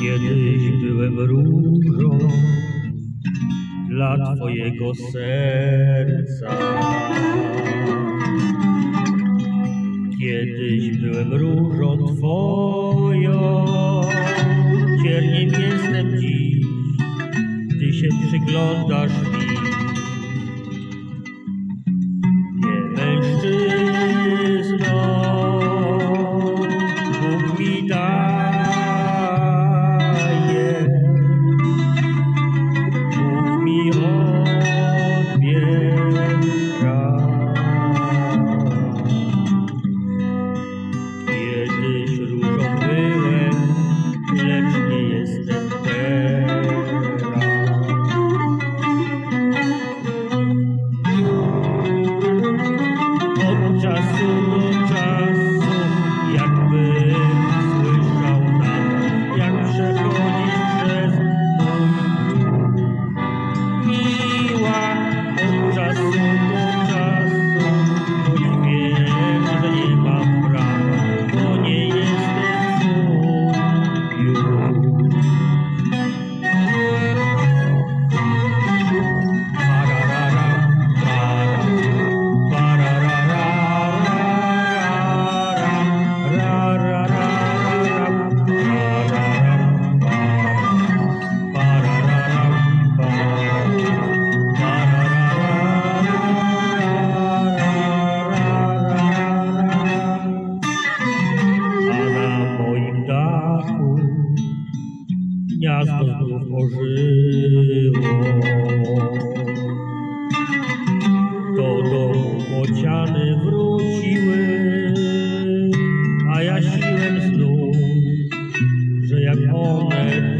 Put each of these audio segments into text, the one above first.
Kiedyś byłem różą dla Twojego serca. Kiedyś byłem różą Twoją, gniazdo znów ożyło. Do domu bociany wróciły, a ja siłem znów, że jak one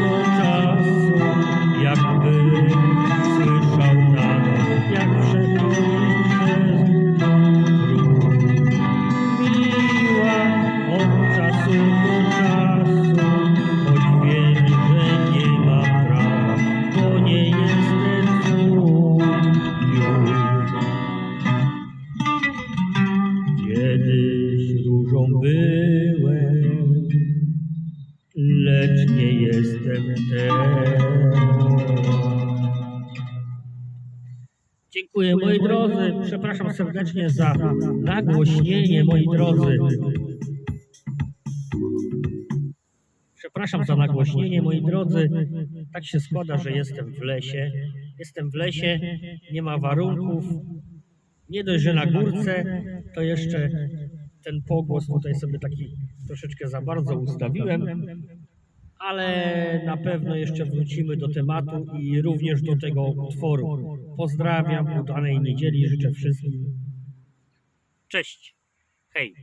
do czasu, jakbym słyszał nadal, jak przechodzić przez próg. Miła od czasu do czasu, choć wiem, że nie mam prawa, bo nie jestem twój już. Kiedyś różą byłem, lecz nie jestem teraz. Dziękuję moi drodzy. Przepraszam serdecznie za nagłośnienie, moi drodzy. Przepraszam za nagłośnienie, moi drodzy. Tak się składa, że jestem w lesie. Jestem w lesie, nie ma warunków. Nie dość, że na górce, to jeszcze ten pogłos tutaj sobie taki troszeczkę za bardzo ustawiłem, ale na pewno jeszcze wrócimy do tematu i również do tego utworu. Pozdrawiam, udanej niedzieli, życzę wszystkim. Cześć, hej.